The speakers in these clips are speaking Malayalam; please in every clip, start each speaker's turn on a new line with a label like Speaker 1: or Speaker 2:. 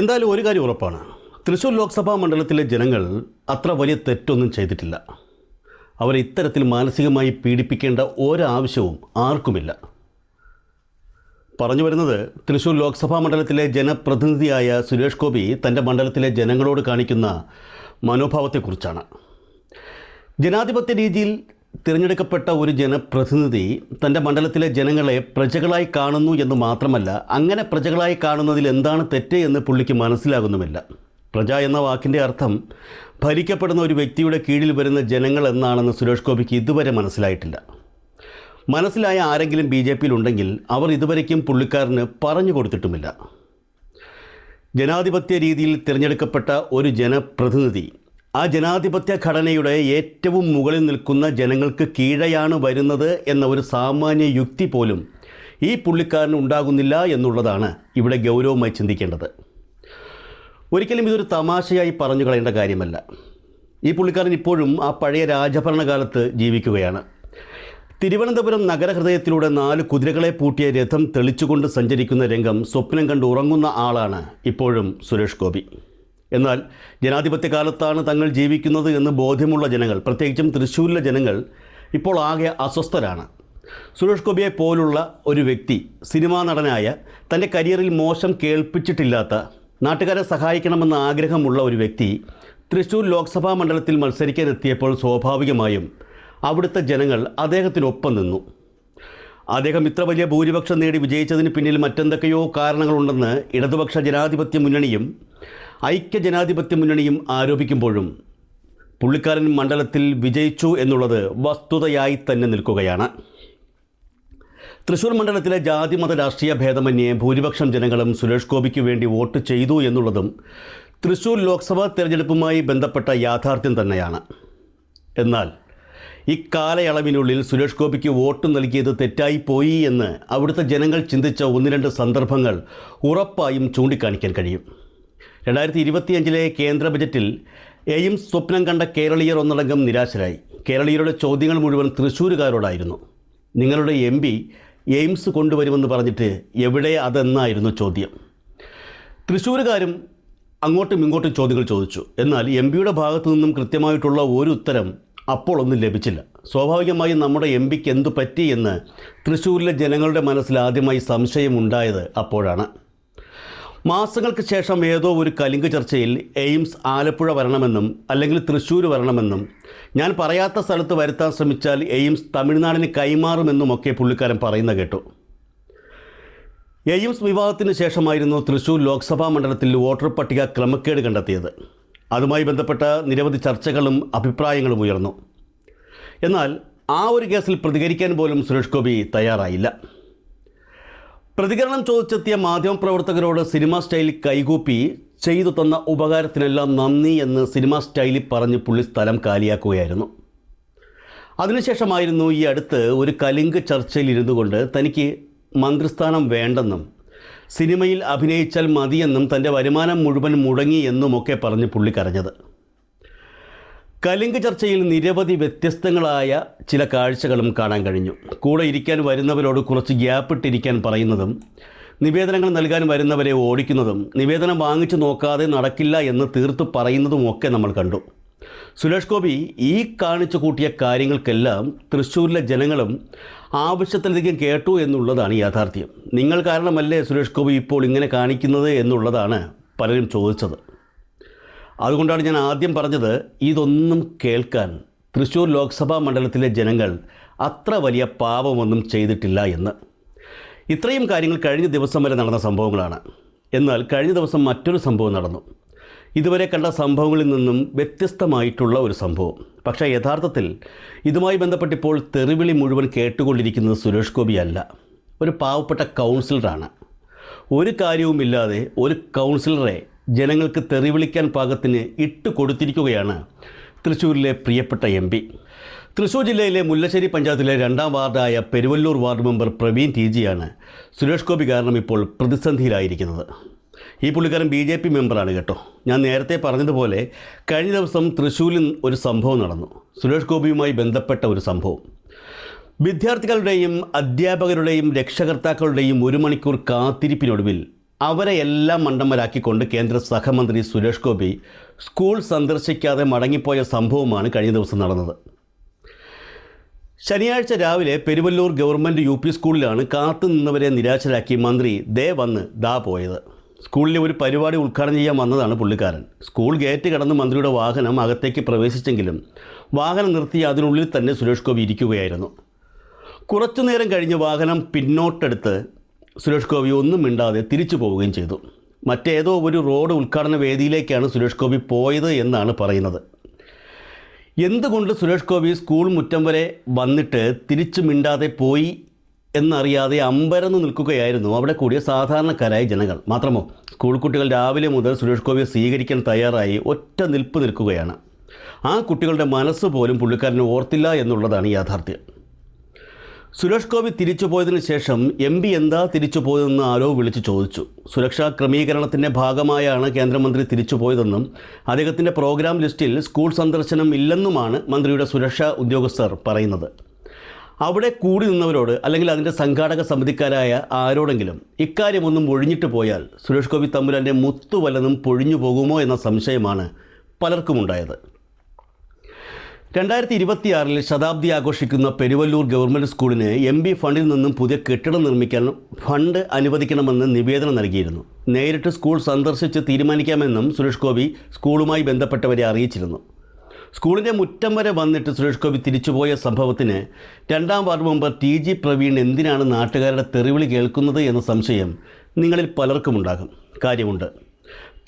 Speaker 1: എന്തായാലും ഒരു കാര്യം ഉറപ്പാണ് തൃശ്ശൂർ ലോക്സഭാ മണ്ഡലത്തിലെ ജനങ്ങൾ അത്ര വലിയ തെറ്റൊന്നും ചെയ്തിട്ടില്ല അവരെ ഇത്തരത്തിൽ മാനസികമായി പീഡിപ്പിക്കേണ്ട ഒരാവശ്യവും ആർക്കുമില്ല പറഞ്ഞു വരുന്നത് തൃശ്ശൂർ ലോക്സഭാ മണ്ഡലത്തിലെ ജനപ്രതിനിധിയായ സുരേഷ് ഗോപി തൻ്റെ മണ്ഡലത്തിലെ ജനങ്ങളോട് കാണിക്കുന്ന മനോഭാവത്തെക്കുറിച്ചാണ് ജനാധിപത്യ രീതിയിൽ തിരഞ്ഞെടുക്കപ്പെട്ട ഒരു ജനപ്രതിനിധി തൻ്റെ മണ്ഡലത്തിലെ ജനങ്ങളെ പ്രജകളായി കാണുന്നു എന്ന് മാത്രമല്ല അങ്ങനെ പ്രജകളായി കാണുന്നതിൽ എന്താണ് തെറ്റ് എന്ന് പുള്ളിക്ക് മനസ്സിലാകുന്നുമില്ല പ്രജ എന്ന വാക്കിൻ്റെ അർത്ഥം ഭരിക്കപ്പെടുന്ന ഒരു വ്യക്തിയുടെ കീഴിൽ വരുന്ന ജനങ്ങൾ എന്നാണെന്ന് സുരേഷ് ഗോപിക്ക് ഇതുവരെ മനസ്സിലായിട്ടില്ല മനസ്സിലായ ആരെങ്കിലും ബി ജെ പിയിലുണ്ടെങ്കിൽ അവർ ഇതുവരേക്കും പുള്ളിക്കാരന് പറഞ്ഞു കൊടുത്തിട്ടുമില്ല ജനാധിപത്യ രീതിയിൽ തിരഞ്ഞെടുക്കപ്പെട്ട ഒരു ജനപ്രതിനിധി ആ ജനാധിപത്യ ഘടനയുടെ ഏറ്റവും മുകളിൽ നിൽക്കുന്ന ജനങ്ങൾക്ക് കീഴെയാണ് വരുന്നത് എന്ന ഒരു സാമാന്യ യുക്തി പോലും ഈ പുള്ളിക്കാരന് ഉണ്ടാകുന്നില്ല എന്നുള്ളതാണ് ഇവിടെ ഗൗരവമായി ചിന്തിക്കേണ്ടത് ഒരിക്കലും ഇതൊരു തമാശയായി പറഞ്ഞു കളയേണ്ട കാര്യമല്ല ഈ പുള്ളിക്കാരൻ ഇപ്പോഴും ആ പഴയ രാജഭരണകാലത്ത് ജീവിക്കുകയാണ് തിരുവനന്തപുരം നഗരഹൃദയത്തിലൂടെ നാല് കുതിരകളെ പൂട്ടിയ രഥം തെളിച്ചുകൊണ്ട് സഞ്ചരിക്കുന്ന രംഗം സ്വപ്നം കണ്ട് ഉറങ്ങുന്ന ആളാണ് ഇപ്പോഴും സുരേഷ് ഗോപി എന്നാൽ ജനാധിപത്യ കാലത്താണ് തങ്ങൾ ജീവിക്കുന്നത് എന്ന് ബോധ്യമുള്ള ജനങ്ങൾ പ്രത്യേകിച്ചും തൃശ്ശൂരിലെ ജനങ്ങൾ ഇപ്പോൾ ആകെ അസ്വസ്ഥരാണ് സുരേഷ് ഗോപിയെ പോലുള്ള ഒരു വ്യക്തി സിനിമാ നടനായ തൻ്റെ കരിയറിൽ മോശം കേൾപ്പിച്ചിട്ടില്ലാത്ത നാട്ടുകാരെ സഹായിക്കണമെന്ന ആഗ്രഹമുള്ള ഒരു വ്യക്തി തൃശ്ശൂർ ലോക്സഭാ മണ്ഡലത്തിൽ മത്സരിക്കാൻ എത്തിയപ്പോൾ സ്വാഭാവികമായും അവിടുത്തെ ജനങ്ങൾ അദ്ദേഹത്തിനൊപ്പം നിന്നു അദ്ദേഹം ഇത്ര വലിയ ഭൂരിപക്ഷം നേടി വിജയിച്ചതിന് പിന്നിൽ മറ്റെന്തൊക്കെയോ കാരണങ്ങളുണ്ടെന്ന് ഇടതുപക്ഷ ജനാധിപത്യ മുന്നണിയും ഐക്യ ജനാധിപത്യ മുന്നണിയും ആരോപിക്കുമ്പോഴും പുള്ളിക്കാരൻ മണ്ഡലത്തിൽ വിജയിച്ചു എന്നുള്ളത് വസ്തുതയായി തന്നെ നിൽക്കുകയാണ് തൃശൂർ മണ്ഡലത്തിലെ ജാതിമത രാഷ്ട്രീയ ഭേദമന്യേ ഭൂരിപക്ഷം ജനങ്ങളും സുരേഷ് ഗോപിക്ക് വേണ്ടി വോട്ട് ചെയ്തു എന്നുള്ളതും തൃശൂർ ലോക്സഭാ തെരഞ്ഞെടുപ്പുമായി ബന്ധപ്പെട്ട യാഥാർത്ഥ്യം തന്നെയാണ് എന്നാൽ ഇക്കാലയളവിനുള്ളിൽ സുരേഷ് ഗോപിക്ക് വോട്ട് നൽകിയത് തെറ്റായിപ്പോയി എന്ന് അവിടുത്തെ ജനങ്ങൾ ചിന്തിച്ച ഒന്ന് രണ്ട് സന്ദർഭങ്ങൾ ഉറപ്പായും ചൂണ്ടിക്കാണിക്കാൻ കഴിയും രണ്ടായിരത്തി ഇരുപത്തിയഞ്ചിലെ കേന്ദ്ര ബജറ്റിൽ എയിംസ് സ്വപ്നം കണ്ട കേരളീയർ ഒന്നടങ്കം നിരാശരായി കേരളീയരുടെ ചോദ്യങ്ങൾ മുഴുവൻ തൃശ്ശൂരുകാരോടായിരുന്നു നിങ്ങളുടെ എം പി എയിംസ് കൊണ്ടുവരുമെന്ന് പറഞ്ഞിട്ട് എവിടെ അതെന്നായിരുന്നു ചോദ്യം തൃശ്ശൂരുകാരും അങ്ങോട്ടും ഇങ്ങോട്ടും ചോദ്യങ്ങൾ ചോദിച്ചു എന്നാൽ എം പിയുടെ ഭാഗത്തു നിന്നും കൃത്യമായിട്ടുള്ള ഒരു ഉത്തരം അപ്പോൾ ഒന്നും ലഭിച്ചില്ല സ്വാഭാവികമായും നമ്മുടെ എം പിക്ക് എന്തു പറ്റി എന്ന് തൃശ്ശൂരിലെ ജനങ്ങളുടെ മനസ്സിൽ ആദ്യമായി സംശയമുണ്ടായത് അപ്പോഴാണ് മാസങ്ങൾക്ക് ശേഷം ഏതോ ഒരു കലിംഗ ചർച്ചയിൽ എയിംസ് ആലപ്പുഴ വരണമെന്നും അല്ലെങ്കിൽ തൃശ്ശൂർ വരണമെന്നും ഞാൻ പറയാത്ത സ്ഥലത്ത് വരുത്താൻ ശ്രമിച്ചാൽ എയിംസ് തമിഴ്നാടിന് കൈമാറുമെന്നുമൊക്കെ പുള്ളിക്കാരൻ പറയുന്ന കേട്ടു എയിംസ് വിവാഹത്തിന് ശേഷമായിരുന്നു തൃശ്ശൂർ ലോക്സഭാ മണ്ഡലത്തിൽ വോട്ടർ പട്ടിക ക്രമക്കേട് കണ്ടെത്തിയത് അതുമായി ബന്ധപ്പെട്ട നിരവധി ചർച്ചകളും അഭിപ്രായങ്ങളും ഉയർന്നു എന്നാൽ ആ ഒരു കേസിൽ പ്രതികരിക്കാൻ പോലും സുരേഷ് ഗോപി തയ്യാറായില്ല പ്രതികരണം ചോദിച്ചെത്തിയ പ്രവർത്തകരോട് സിനിമാ സ്റ്റൈൽ കൈകൂപ്പി ചെയ്തു തന്ന ഉപകാരത്തിനെല്ലാം നന്ദി എന്ന് സിനിമാ സ്റ്റൈലിൽ പറഞ്ഞ് പുള്ളി സ്ഥലം കാലിയാക്കുകയായിരുന്നു അതിനുശേഷമായിരുന്നു ഈ അടുത്ത് ഒരു കലിങ്ക് ചർച്ചയിൽ ഇരുന്നു കൊണ്ട് തനിക്ക് മന്ത്രിസ്ഥാനം വേണ്ടെന്നും സിനിമയിൽ അഭിനയിച്ചാൽ മതിയെന്നും തൻ്റെ വരുമാനം മുഴുവൻ മുടങ്ങി എന്നുമൊക്കെ പറഞ്ഞ് പുള്ളി കരഞ്ഞത് കലിങ്ക് ചർച്ചയിൽ നിരവധി വ്യത്യസ്തങ്ങളായ ചില കാഴ്ചകളും കാണാൻ കഴിഞ്ഞു കൂടെ ഇരിക്കാൻ വരുന്നവരോട് കുറച്ച് ഗ്യാപ്പിട്ടിരിക്കാൻ പറയുന്നതും നിവേദനങ്ങൾ നൽകാൻ വരുന്നവരെ ഓടിക്കുന്നതും നിവേദനം വാങ്ങിച്ചു നോക്കാതെ നടക്കില്ല എന്ന് തീർത്ത് ഒക്കെ നമ്മൾ കണ്ടു സുരേഷ് ഗോപി ഈ കാണിച്ചു കൂട്ടിയ കാര്യങ്ങൾക്കെല്ലാം തൃശ്ശൂരിലെ ജനങ്ങളും ആവശ്യത്തിലധികം കേട്ടു എന്നുള്ളതാണ് യാഥാർത്ഥ്യം നിങ്ങൾ കാരണമല്ലേ സുരേഷ് ഗോപി ഇപ്പോൾ ഇങ്ങനെ കാണിക്കുന്നത് എന്നുള്ളതാണ് പലരും ചോദിച്ചത് അതുകൊണ്ടാണ് ഞാൻ ആദ്യം പറഞ്ഞത് ഇതൊന്നും കേൾക്കാൻ തൃശ്ശൂർ ലോക്സഭാ മണ്ഡലത്തിലെ ജനങ്ങൾ അത്ര വലിയ പാപമൊന്നും ചെയ്തിട്ടില്ല എന്ന് ഇത്രയും കാര്യങ്ങൾ കഴിഞ്ഞ ദിവസം വരെ നടന്ന സംഭവങ്ങളാണ് എന്നാൽ കഴിഞ്ഞ ദിവസം മറ്റൊരു സംഭവം നടന്നു ഇതുവരെ കണ്ട സംഭവങ്ങളിൽ നിന്നും വ്യത്യസ്തമായിട്ടുള്ള ഒരു സംഭവം പക്ഷേ യഥാർത്ഥത്തിൽ ഇതുമായി ബന്ധപ്പെട്ടിപ്പോൾ തെറിവിളി മുഴുവൻ കേട്ടുകൊണ്ടിരിക്കുന്നത് സുരേഷ് ഗോപി അല്ല ഒരു പാവപ്പെട്ട കൗൺസിലറാണ് ഒരു കാര്യവുമില്ലാതെ ഒരു കൗൺസിലറെ ജനങ്ങൾക്ക് തെറിവിളിക്കാൻ പാകത്തിന് ഇട്ട് കൊടുത്തിരിക്കുകയാണ് തൃശ്ശൂരിലെ പ്രിയപ്പെട്ട എം പി തൃശ്ശൂർ ജില്ലയിലെ മുല്ലശ്ശേരി പഞ്ചായത്തിലെ രണ്ടാം വാർഡായ Peruvallur ward member Praveen T ജിയാണ് സുരേഷ് ഗോപി കാരണം ഇപ്പോൾ പ്രതിസന്ധിയിലായിരിക്കുന്നത് ഈ പുള്ളിക്കാരൻ ബി ജെ പി മെമ്പറാണ് കേട്ടോ ഞാൻ നേരത്തെ പറഞ്ഞതുപോലെ കഴിഞ്ഞ ദിവസം തൃശ്ശൂരിൽ ഒരു സംഭവം നടന്നു സുരേഷ് ഗോപിയുമായി ബന്ധപ്പെട്ട ഒരു സംഭവം വിദ്യാർത്ഥികളുടെയും അധ്യാപകരുടെയും രക്ഷകർത്താക്കളുടെയും ഒരു മണിക്കൂർ കാത്തിരിപ്പിനൊടുവിൽ അവരെ എല്ലാം മണ്ടന്മാരാക്കിക്കൊണ്ട് കേന്ദ്ര സഹമന്ത്രി സുരേഷ് ഗോപി സ്കൂൾ സന്ദർശിക്കാതെ മടങ്ങിപ്പോയ സംഭവമാണ് കഴിഞ്ഞ ദിവസം നടന്നത് ശനിയാഴ്ച രാവിലെ പെരുവല്ലൂർ ഗവൺമെൻറ് യു പി സ്കൂളിലാണ് കാത്തു നിന്നവരെ നിരാശരാക്കി മന്ത്രി ദേ വന്ന് ദാ പോയത് സ്കൂളിലെ ഒരു പരിപാടി ഉദ്ഘാടനം ചെയ്യാൻ വന്നതാണ് പുള്ളിക്കാരൻ സ്കൂൾ ഗേറ്റ് കടന്ന് മന്ത്രിയുടെ വാഹനം അകത്തേക്ക് പ്രവേശിച്ചെങ്കിലും വാഹനം നിർത്തി അതിനുള്ളിൽ തന്നെ സുരേഷ് ഗോപി ഇരിക്കുകയായിരുന്നു കുറച്ചു നേരം കഴിഞ്ഞ് വാഹനം പിന്നോട്ടെടുത്ത് സുരേഷ് ഗോപി ഒന്നും മിണ്ടാതെ തിരിച്ചു പോവുകയും ചെയ്തു മറ്റേതോ ഒരു റോഡ് ഉദ്ഘാടന വേദിയിലേക്കാണ് സുരേഷ് ഗോപി പോയത് എന്നാണ് പറയുന്നത് എന്തുകൊണ്ട് സുരേഷ് ഗോപി സ്കൂൾ മുറ്റം വരെ വന്നിട്ട് തിരിച്ചു മിണ്ടാതെ പോയി എന്നറിയാതെ അമ്പരന്ന് നിൽക്കുകയായിരുന്നു അവിടെ കൂടിയ സാധാരണക്കാരായ ജനങ്ങൾ മാത്രമോ സ്കൂൾ കുട്ടികൾ രാവിലെ മുതൽ സുരേഷ് ഗോപിയെ സ്വീകരിക്കാൻ തയ്യാറായി ഒറ്റ നിൽപ്പ് നിൽക്കുകയാണ് ആ കുട്ടികളുടെ മനസ്സ് പോലും പുള്ളിക്കാരനെ ഓർത്തില്ല എന്നുള്ളതാണ് യാഥാർത്ഥ്യം സുരേഷ് ഗോപി തിരിച്ചു പോയതിനു ശേഷം എം പി എന്താ തിരിച്ചു പോയതെന്ന് ആരോ വിളിച്ചു ചോദിച്ചു സുരക്ഷാ ക്രമീകരണത്തിൻ്റെ ഭാഗമായാണ് കേന്ദ്രമന്ത്രി തിരിച്ചു പോയതെന്നും അദ്ദേഹത്തിൻ്റെ പ്രോഗ്രാം ലിസ്റ്റിൽ സ്കൂൾ സന്ദർശനം ഇല്ലെന്നുമാണ് മന്ത്രിയുടെ സുരക്ഷാ ഉദ്യോഗസ്ഥർ പറയുന്നത് അവിടെ കൂടി നിന്നവരോട് അല്ലെങ്കിൽ അതിൻ്റെ സംഘാടക സമിതിക്കാരായ ആരോടെങ്കിലും ഇക്കാര്യമൊന്നും ഒഴിഞ്ഞിട്ട് പോയാൽ സുരേഷ് ഗോപി തമ്പുരാൻ്റെ മുത്തു വല്ലതും പൊഴിഞ്ഞു പോകുമോ എന്ന സംശയമാണ് പലർക്കുമുണ്ടായത് രണ്ടായിരത്തി ഇരുപത്തിയാറിൽ ശതാബ്ദി ആഘോഷിക്കുന്ന പെരുവല്ലൂർ ഗവൺമെൻറ് സ്കൂളിന് എം ബി ഫണ്ടിൽ നിന്നും പുതിയ കെട്ടിടം നിർമ്മിക്കാൻ ഫണ്ട് അനുവദിക്കണമെന്ന് നിവേദനം നൽകിയിരുന്നു നേരിട്ട് സ്കൂൾ സന്ദർശിച്ച് തീരുമാനിക്കാമെന്നും സുരേഷ് ഗോപി സ്കൂളുമായി ബന്ധപ്പെട്ടവരെ അറിയിച്ചിരുന്നു സ്കൂളിൻ്റെ മുറ്റം വരെ വന്നിട്ട് സുരേഷ് ഗോപി തിരിച്ചുപോയ സംഭവത്തിന് രണ്ടാം ward member T G Praveen എന്തിനാണ് നാട്ടുകാരുടെ തെറിവിളി കേൾക്കുന്നത് എന്ന സംശയം നിങ്ങളിൽ പലർക്കുമുണ്ടാകും കാര്യമുണ്ട്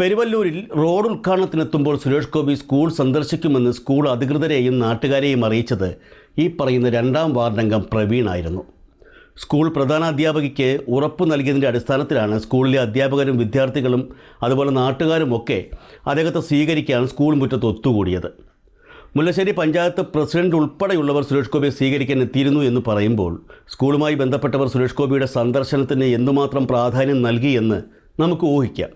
Speaker 1: പെരുവല്ലൂരിൽ റോഡ് ഉദ്ഘാടനത്തിനെത്തുമ്പോൾ സുരേഷ് ഗോപി സ്കൂൾ സന്ദർശിക്കുമെന്ന് സ്കൂൾ അധികൃതരെയും നാട്ടുകാരെയും അറിയിച്ചത് ഈ പറയുന്ന രണ്ടാം വാർഡംഗം പ്രവീണായിരുന്നു സ്കൂൾ പ്രധാനാധ്യാപകയ്ക്ക് ഉറപ്പ് നൽകിയതിൻ്റെ അടിസ്ഥാനത്തിലാണ് സ്കൂളിലെ അധ്യാപകരും വിദ്യാർത്ഥികളും അതുപോലെ ഒക്കെ അദ്ദേഹത്തെ സ്വീകരിക്കാൻ സ്കൂൾ മുറ്റത്ത് ഒത്തുകൂടിയത് മുല്ലശ്ശേരി പഞ്ചായത്ത് പ്രസിഡന്റ് ഉൾപ്പെടെയുള്ളവർ സുരേഷ് ഗോപിയെ സ്വീകരിക്കാൻ എത്തിയിരുന്നു എന്ന് പറയുമ്പോൾ സ്കൂളുമായി ബന്ധപ്പെട്ടവർ സുരേഷ് ഗോപിയുടെ സന്ദർശനത്തിന് എന്തുമാത്രം പ്രാധാന്യം നൽകിയെന്ന് നമുക്ക് ഊഹിക്കാം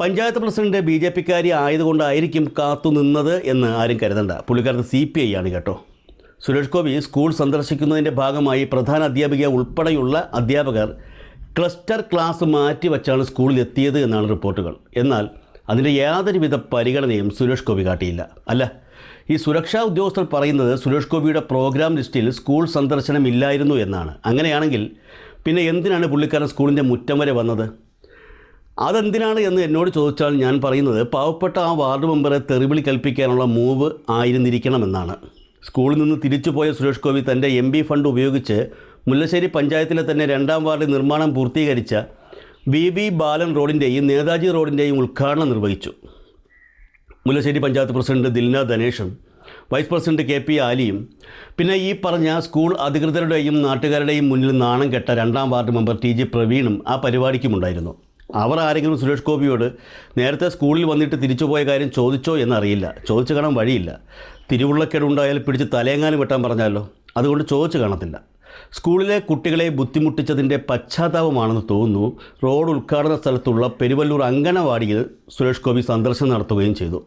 Speaker 1: പഞ്ചായത്ത് പ്രസിഡന്റ് ബി ജെ പിക്കാരി ആയതുകൊണ്ടായിരിക്കും കാത്തുനിന്നത് എന്ന് ആരും കരുതണ്ട പുള്ളിക്കാരത്ത് സി പി ഐ ആണ് കേട്ടോ സുരേഷ് ഗോപി സ്കൂൾ സന്ദർശിക്കുന്നതിൻ്റെ ഭാഗമായി പ്രധാന അധ്യാപിക ഉൾപ്പെടെയുള്ള അധ്യാപകർ ക്ലസ്റ്റർ ക്ലാസ് മാറ്റിവെച്ചാണ് സ്കൂളിൽ എത്തിയത് എന്നാണ് റിപ്പോർട്ടുകൾ എന്നാൽ അതിൻ്റെ യാതൊരുവിധ പരിഗണനയും സുരേഷ് ഗോപി കാട്ടിയില്ല അല്ല ഈ സുരക്ഷാ ഉദ്യോഗസ്ഥർ പറയുന്നത് സുരേഷ് ഗോപിയുടെ പ്രോഗ്രാം ലിസ്റ്റിൽ സ്കൂൾ സന്ദർശനം ഇല്ലായിരുന്നു എന്നാണ് അങ്ങനെയാണെങ്കിൽ പിന്നെ എന്തിനാണ് പുള്ളിക്കാരൻ സ്കൂളിൻ്റെ മുറ്റം വരെ വന്നത് അതെന്തിനാണ് എന്ന് എന്നോട് ചോദിച്ചാൽ ഞാൻ പറയുന്നത് പാവപ്പെട്ട ആ വാർഡ് മെമ്പറെ തെറിവിളി കൽപ്പിക്കാനുള്ള മൂവ് ആയിരുന്നിരിക്കണമെന്നാണ് സ്കൂളിൽ നിന്ന് തിരിച്ചുപോയ സുരേഷ് ഗോപി തൻ്റെ എം ഫണ്ട് ഉപയോഗിച്ച് മുല്ലശ്ശേരി പഞ്ചായത്തിലെ തന്നെ രണ്ടാം വാർഡ് നിർമ്മാണം പൂർത്തീകരിച്ച വി ബി ബാലൻ റോഡിൻ്റെയും നേതാജി റോഡിൻ്റെയും ഉദ്ഘാടനം നിർവഹിച്ചു മുല്ലശ്ശേരി പഞ്ചായത്ത് പ്രസിഡന്റ് ദിൽന ധനേഷും വൈസ് പ്രസിഡന്റ് കെ പി ആലിയും പിന്നെ ഈ പറഞ്ഞ സ്കൂൾ അധികൃതരുടെയും നാട്ടുകാരുടെയും മുന്നിൽ നാണം കെട്ട രണ്ടാം വാർഡ് മെമ്പർ ടി ജി പ്രവീണും ആ പരിപാടിക്കുമുണ്ടായിരുന്നു അവർ ആരെങ്കിലും സുരേഷ് ഗോപിയോട് നേരത്തെ സ്കൂളിൽ വന്നിട്ട് തിരിച്ചു പോയ കാര്യം ചോദിച്ചോ എന്നറിയില്ല ചോദിച്ചു കാണാൻ വഴിയില്ല തിരുവുള്ളക്കേടുണ്ടായാൽ പിടിച്ച് തലയെങ്ങാനും വെട്ടാൻ പറഞ്ഞാലോ അതുകൊണ്ട് ചോദിച്ചു കാണത്തില്ല സ്കൂളിലെ കുട്ടികളെ ബുദ്ധിമുട്ടിച്ചതിൻ്റെ പശ്ചാത്താപമാണെന്ന് തോന്നുന്നു റോഡ് ഉദ്ഘാടന സ്ഥലത്തുള്ള പെരുവല്ലൂർ അങ്കനവാടിയിൽ സുരേഷ് ഗോപി സന്ദർശനം നടത്തുകയും ചെയ്തു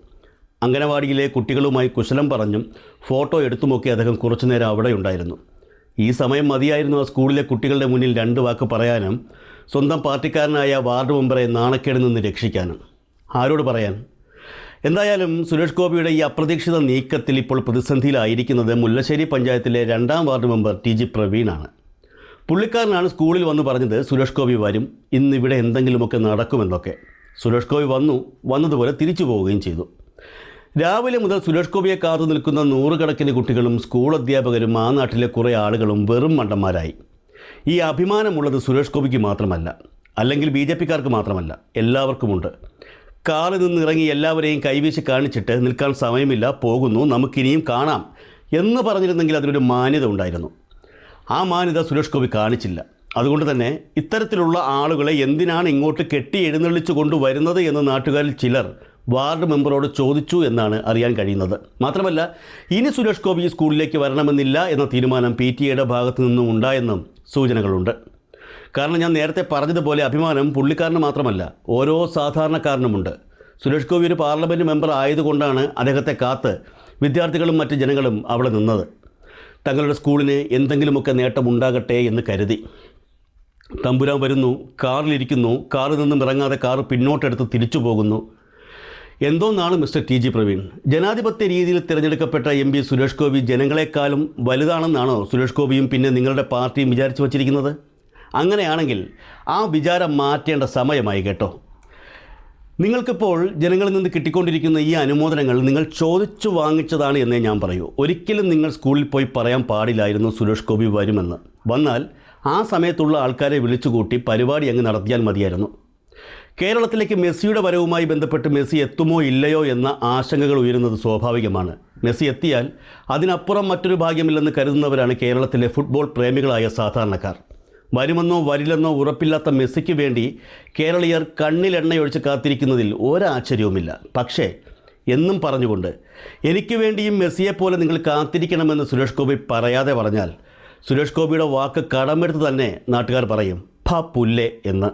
Speaker 1: അങ്കനവാടിയിലെ കുട്ടികളുമായി കുശലം പറഞ്ഞും ഫോട്ടോ എടുത്തുമൊക്കെ അദ്ദേഹം കുറച്ചുനേരം അവിടെ ഉണ്ടായിരുന്നു ഈ സമയം മതിയായിരുന്നു ആ സ്കൂളിലെ കുട്ടികളുടെ മുന്നിൽ രണ്ട് വാക്ക് പറയാനും സ്വന്തം പാർട്ടിക്കാരനായ വാർഡ് മെമ്പറെ നാണക്കേടിൽ നിന്ന് രക്ഷിക്കാനും ആരോട് പറയാൻ എന്തായാലും സുരേഷ് ഗോപിയുടെ ഈ അപ്രതീക്ഷിത നീക്കത്തിൽ ഇപ്പോൾ പ്രതിസന്ധിയിലായിരിക്കുന്നത് മുല്ലശ്ശേരി പഞ്ചായത്തിലെ രണ്ടാം വാർഡ് മെമ്പർ ടി ജി പ്രവീണാണ് പുള്ളിക്കാരനാണ് സ്കൂളിൽ വന്ന് പറഞ്ഞത് സുരേഷ് ഗോപി വരും ഇന്നിവിടെ എന്തെങ്കിലുമൊക്കെ നടക്കുമെന്നൊക്കെ സുരേഷ് ഗോപി വന്നു വന്നതുപോലെ തിരിച്ചു പോവുകയും ചെയ്തു രാവിലെ മുതൽ സുരേഷ് ഗോപിയെ കാത്തു നിൽക്കുന്ന നൂറുകണക്കിന് കുട്ടികളും സ്കൂൾ അധ്യാപകരും ആ നാട്ടിലെ കുറേ ആളുകളും വെറും മണ്ടന്മാരായി ഈ അഭിമാനമുള്ളത് സുരേഷ് ഗോപിക്ക് മാത്രമല്ല അല്ലെങ്കിൽ ബി ജെ പിക്കാർക്ക് മാത്രമല്ല എല്ലാവർക്കുമുണ്ട് കാറിൽ നിന്നിറങ്ങി എല്ലാവരെയും കൈവീശി കാണിച്ചിട്ട് നിൽക്കാൻ സമയമില്ല പോകുന്നു നമുക്കിനിയും കാണാം എന്ന് പറഞ്ഞിരുന്നെങ്കിൽ അതിനൊരു മാന്യത ഉണ്ടായിരുന്നു ആ മാന്യത സുരേഷ് ഗോപി കാണിച്ചില്ല അതുകൊണ്ട് തന്നെ ഇത്തരത്തിലുള്ള ആളുകളെ എന്തിനാണ് ഇങ്ങോട്ട് കെട്ടി എഴുന്നള്ളിച്ചു കൊണ്ടുവരുന്നത് എന്ന് നാട്ടുകാരിൽ ചിലർ വാർഡ് മെമ്പറോട് ചോദിച്ചു എന്നാണ് അറിയാൻ കഴിയുന്നത് മാത്രമല്ല ഇനി സുരേഷ് ഗോപി സ്കൂളിലേക്ക് വരണമെന്നില്ല എന്ന തീരുമാനം പി ടി എയുടെ ഭാഗത്തു നിന്നും ഉണ്ടായെന്നും സൂചനകളുണ്ട് കാരണം ഞാൻ നേരത്തെ പറഞ്ഞതുപോലെ അഭിമാനം പുള്ളിക്കാരന് മാത്രമല്ല ഓരോ സാധാരണക്കാരനുമുണ്ട് സുരേഷ് ഗോപി ഒരു പാർലമെൻറ്റ് മെമ്പർ ആയതുകൊണ്ടാണ് അദ്ദേഹത്തെ കാത്ത് വിദ്യാർത്ഥികളും മറ്റ് ജനങ്ങളും അവിടെ നിന്നത് തങ്ങളുടെ സ്കൂളിന് എന്തെങ്കിലുമൊക്കെ നേട്ടമുണ്ടാകട്ടെ എന്ന് കരുതി തമ്പുരാൻ വരുന്നു കാറിലിരിക്കുന്നു കാറിൽ നിന്നും ഇറങ്ങാതെ കാർ പിന്നോട്ടെടുത്ത് തിരിച്ചു പോകുന്നു എന്തോന്നാണ് മിസ്റ്റർ ടി ജി പ്രവീൺ ജനാധിപത്യ രീതിയിൽ തിരഞ്ഞെടുക്കപ്പെട്ട എം പി സുരേഷ് ഗോപി ജനങ്ങളെക്കാളും വലുതാണെന്നാണോ സുരേഷ് ഗോപിയും പിന്നെ നിങ്ങളുടെ പാർട്ടിയും വിചാരിച്ചു വച്ചിരിക്കുന്നത് അങ്ങനെയാണെങ്കിൽ ആ വിചാരം മാറ്റേണ്ട സമയമായി കേട്ടോ നിങ്ങൾക്കിപ്പോൾ ജനങ്ങളിൽ നിന്ന് കിട്ടിക്കൊണ്ടിരിക്കുന്ന ഈ അനുമോദനങ്ങൾ നിങ്ങൾ ചോദിച്ചു വാങ്ങിച്ചതാണ് എന്നേ ഞാൻ പറയൂ ഒരിക്കലും നിങ്ങൾ സ്കൂളിൽ പോയി പറയാൻ പാടില്ലായിരുന്നു സുരേഷ് ഗോപി വരുമെന്ന് വന്നാൽ ആ സമയത്തുള്ള ആൾക്കാരെ വിളിച്ചുകൂട്ടി പരിപാടി അങ്ങ് നടത്തിയാൽ മതിയായിരുന്നു കേരളത്തിലേക്ക് മെസ്സിയുടെ വരവുമായി ബന്ധപ്പെട്ട് മെസ്സി എത്തുമോ ഇല്ലയോ എന്ന ആശങ്കകൾ ഉയരുന്നത് സ്വാഭാവികമാണ് മെസ്സി എത്തിയാൽ അതിനപ്പുറം മറ്റൊരു ഭാഗ്യമില്ലെന്ന് കരുതുന്നവരാണ് കേരളത്തിലെ ഫുട്ബോൾ പ്രേമികളായ സാധാരണക്കാർ വരുമെന്നോ വരില്ലെന്നോ ഉറപ്പില്ലാത്ത മെസ്സിക്ക് വേണ്ടി കേരളീയർ കണ്ണിലെണ്ണയൊഴിച്ച് കാത്തിരിക്കുന്നതിൽ ഒരാശ്ചര്യവുമില്ല പക്ഷേ എന്നും പറഞ്ഞുകൊണ്ട് എനിക്ക് വേണ്ടിയും മെസ്സിയെപ്പോലെ നിങ്ങൾ കാത്തിരിക്കണമെന്ന് സുരേഷ് ഗോപി പറയാതെ പറഞ്ഞാൽ സുരേഷ് ഗോപിയുടെ വാക്ക് കടമെടുത്ത് തന്നെ നാട്ടുകാർ പറയും ഫ പുല്ലേ എന്ന്